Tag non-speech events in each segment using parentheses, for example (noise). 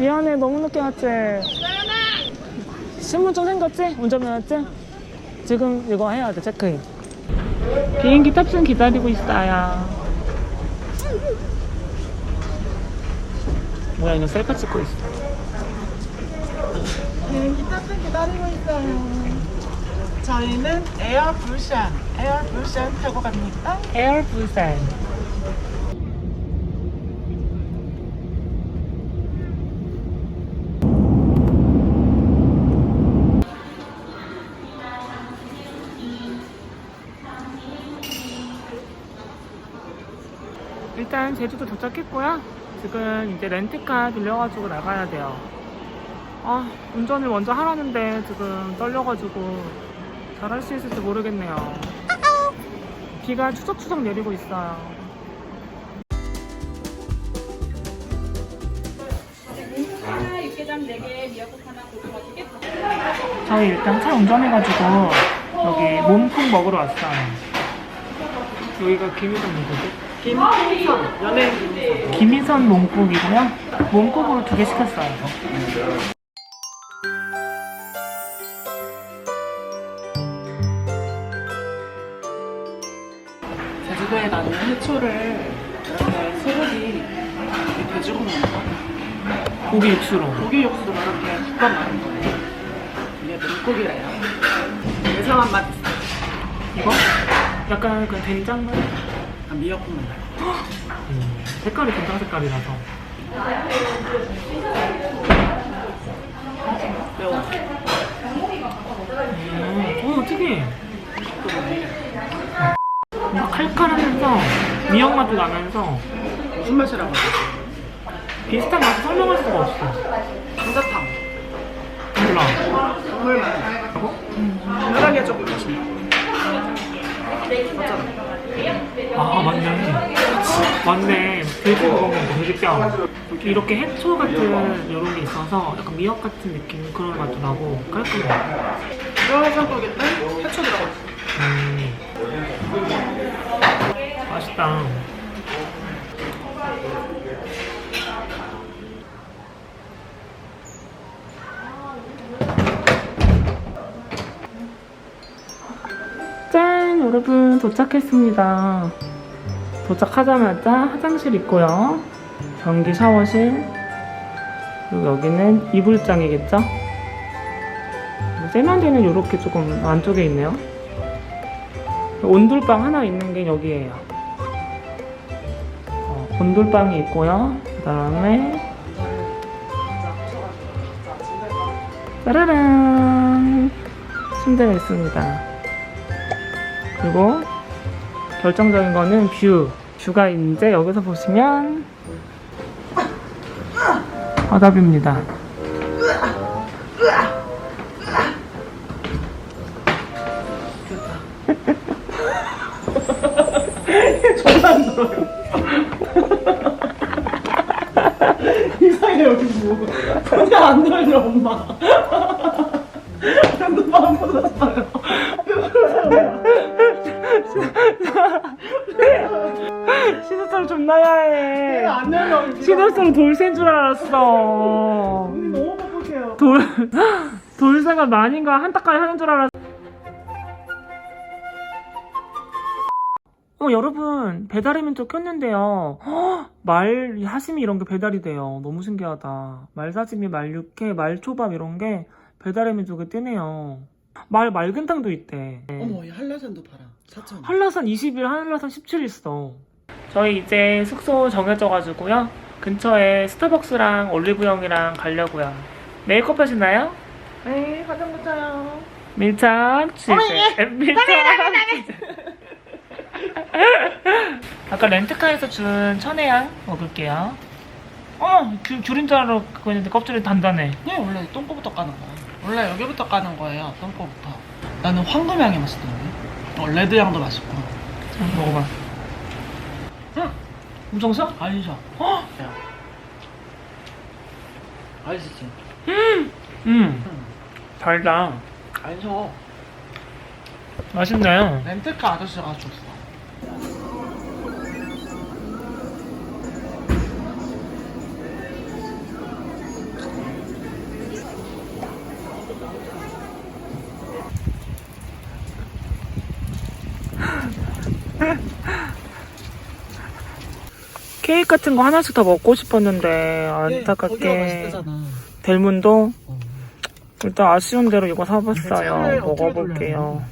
미안해 너무 늦게 왔지? 신분증 생겼지? 운전면허증? 지금 이거 해야 돼 체크인 비행기 탑승 기다리고 있어요 뭐야 이거 셀카 찍고 있어 비행기 탑승 기다리고 있어요. 저희는 에어 불샨, 에어 불샨 타고 갑니다. 에어 부산 일단 제주도 도착했고요. 지금 이제 렌트카 빌려가지고 나가야 돼요. 아, 운전을 먼저 하라는데 지금 떨려가지고 잘 할 수 있을지 모르겠네요. 비가 추적추적 내리고 있어요. 저희 일단 차 운전해가지고 여기 몸국 먹으러 왔어요. 여기가 김희선 몸국이? 김희선, 연예인 김희선. 김희선 몸국이고요. 몸국으로 두 개 시켰어요. 제주도에 나는 해초를 이렇게 소고기 이렇게 돼지고기 먹는 고기 육수로. 고기 육수로 이렇게 국밥 만든 거예요. 이게 눈고기래요. 예상한 맛 있어요. 이거? 약간 그 된장맛? 아, 미역국 맛. 음, 색깔이 된장 색깔이라서. 매워. 음, 오, 특이해. 뭔가 칼칼하면서 미역 맛도 나면서 무슨 맛이라고 하지? 비슷한 맛을 설명할 수가 없어. 감자탕. 몰라. 국물 맛. 유난하게 조금 맛있나? 맞잖아. 아 맞네. 맞네. 돼지 그거 먹고 돼지뼈 이렇게 해초 같은 이런 게 있어서 약간 미역 같은 느낌 그런 맛도 나고 깔끔해 이거 해장국에는 해초 들어가 있어. 음. 맛있다 짠 여러분 도착했습니다. 도착하자마자 화장실 있고요. 변기 샤워실. 그리고 여기는 이불장이겠죠? 세면대는 이렇게 조금 안쪽에 있네요. 온돌방 하나 있는 게 여기에요. 어, 온돌방이 있고요. 그 다음에 짜라란! 침대가 있습니다 그리고 결정적인 거는 뷰. 뷰가 이제 여기서 보시면 바다뷰입니다. (laughs) 이상해 여기 뭐 전혀 안 들려 엄마 (laughs) 핸드폰 안 보셨어요 시도성 존나 야 해. 안 열려 시도성 돌쇠인 줄 알았어. 언니 너무 뻑뻑해요 돌, 돌쇠가 만인가 한타까지 하는 줄 알았어. 어, 여러분, 배달의 민족 켰는데요. 헉, 말, 이 하심이 이런 게 배달이 돼요. 너무 신기하다. 말사짐이, 말육회, 말 초밥 이런 게 배달의 민족에 뜨네요. 말 맑은탕도 있대. 어머 이 한라산도 봐라 4천 한라산 20일, 한라산 17일 있어. 저희 이제 숙소 정해져가지고요. 근처에 스타벅스랑 올리브영이랑 가려고요. 메이크업 하시나요? 네 화장부터요 밀착 치즈. 밀착 치즈. 아까 렌트카에서 준 천혜향 먹을게요. 어, 귤, 귤인 줄 알았고 했는데 껍질이 단단해. 네 원래 똥꼬부터 까는 거야 원래 여기부터 까는 거예요 똥꼬부터? 나는 황금향이 맛있던데. 어, 레드향도 맛있고. 자, 먹어봐. 응! 엄청 써? 아니죠 어? 맛있지 음, 응. 달다. 알죠 맛있네요. 렌트카 아저씨가 줬어 케이크 같은 거 하나씩 더 먹고 싶었는데 네, 안타깝게. 델문도 어. 일단 아쉬운 대로 이거 사봤어요. 먹어볼게요.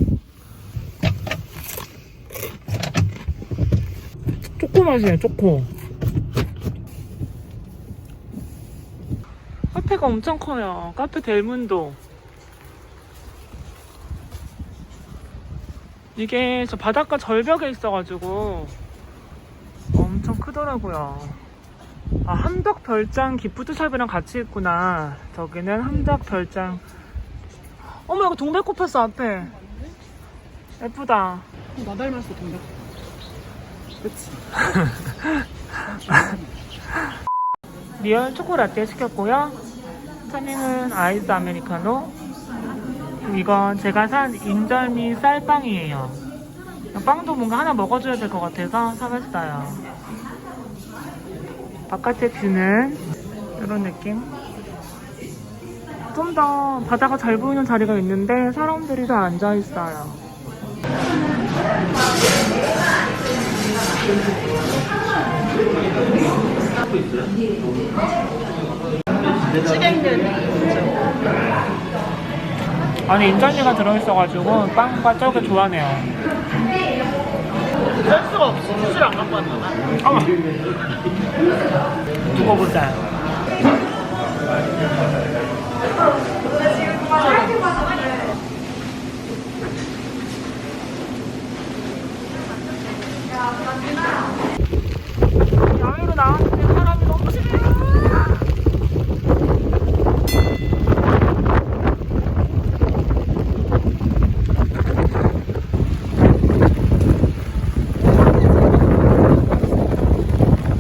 초코 맛이에요, 초코. 카페가 엄청 커요. 카페 델문도. 이게 저 바닷가 절벽에 있어가지고 엄청 크더라고요. 아, 함덕 별장 기프트샵이랑 같이 있구나. 저기는 함덕 별장. 어머, 이거 동백꽃 폈어, 앞에. 예쁘다. 나 닮았어, 동작. 그치. (laughs) 리얼 초코라떼 시켰고요. 찬이는 아이스 아메리카노. 이건 제가 산 인절미 쌀빵이에요. 빵도 뭔가 하나 먹어줘야 될 것 같아서 사봤어요. 바깥의 뷰는 이런 느낌. 좀 더 바다가 잘 보이는 자리가 있는데 사람들이 다 앉아 있어요. 치갱들. 안에 인절미가 들어있어가지고 빵과 떡을 좋아하네요. 없어. 수술 안 갖고 왔나 봐. 어머. 두고 보자. 야외로 나왔는데 사람이 너무 심해요.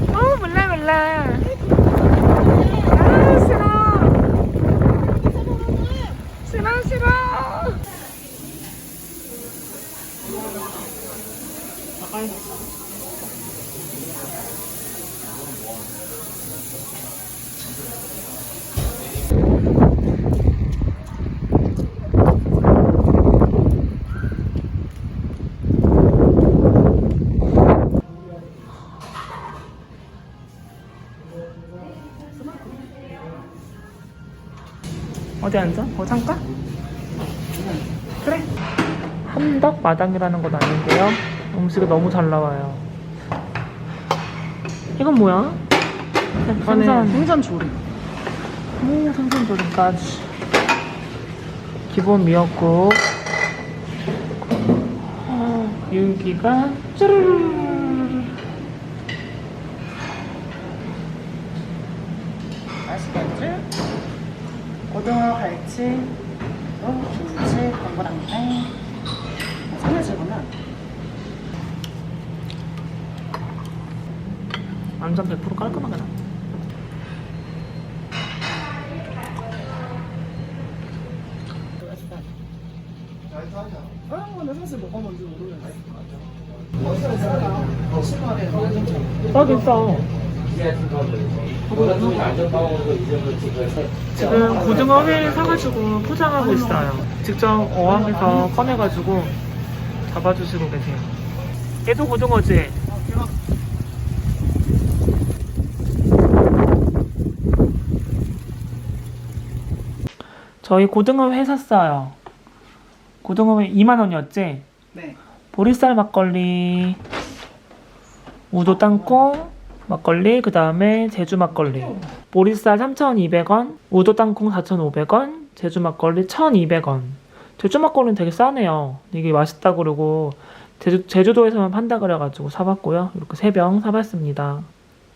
어, 몰라, 몰라. 아, 싫어. 싫어, 싫 어. 어디 앉아? 어, 잠깐? 함덕 마당이라는 건 아닌데요. 음식이 너무 잘 나와요. 이건 뭐야? 생선. 생선 조림. 오, 생선 조림까지. 기본 미역국. 어, 윤기가 쭈르르. 맛있겠지? 고등어, 갈치, 또 김치, 동그랑땡. 삼해지구나. 완전 100% 깔끔하게 나. 아, 근데 사실 뭐가 뭔지 모르겠어. 딱 있어. 지금 고등어 회 사가지고 포장하고 있어요. 직접 어항에서 꺼내가지고 잡아주시고 계세요. 얘도 고등어지? 저희 고등어 회 샀어요. 고등어 회 2만 원이었지? 네. 보리쌀 막걸리, 우도 땅콩 막걸리, 그 다음에 제주 막걸리. 보리쌀 3,200원, 우도 땅콩 4,500원, 제주 막걸리 1,200원. 제주 막걸리는 되게 싸네요. 이게 맛있다 그러고 제주, 제주도에서만 판다 그래가지고 사봤고요. 이렇게 세 병 사봤습니다.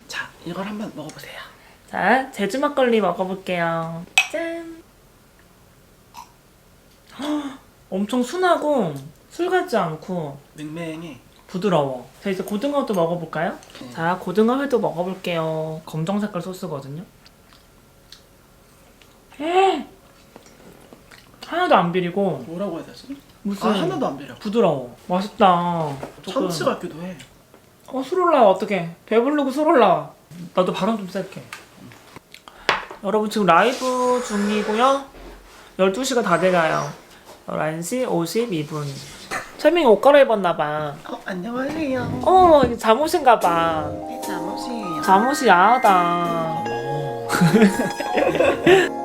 자, 이걸 한번 먹어보세요. 자, 제주 막걸리 먹어볼게요. 짠! 헉, (gasps) 엄청 순하고 술 같지 않고 맹맹해. 부드러워. 자 이제 고등어도 먹어볼까요? 자 고등어 회도 먹어볼게요. 검정 색깔 소스거든요. 에 (gasps) 하나도 안 비리고 뭐라고 해야 되지? 무슨 아, 하나도 안 비려. 부드러워. 맛있다. 조금- 참치 같기도 해. 어, 술 올라와, 어떡해. 배부르고 술 올라와. 나도 발음 좀 셀게. 여러분, 지금 라이브 중이고요. 12시가 다 돼가요. 11시 52분. 채민이 옷 갈아입었나봐. 어, 안녕하세요. 어, 이게 잠옷인가 봐. 네, 잠옷이에요. 잠옷이 야하다. (laughs)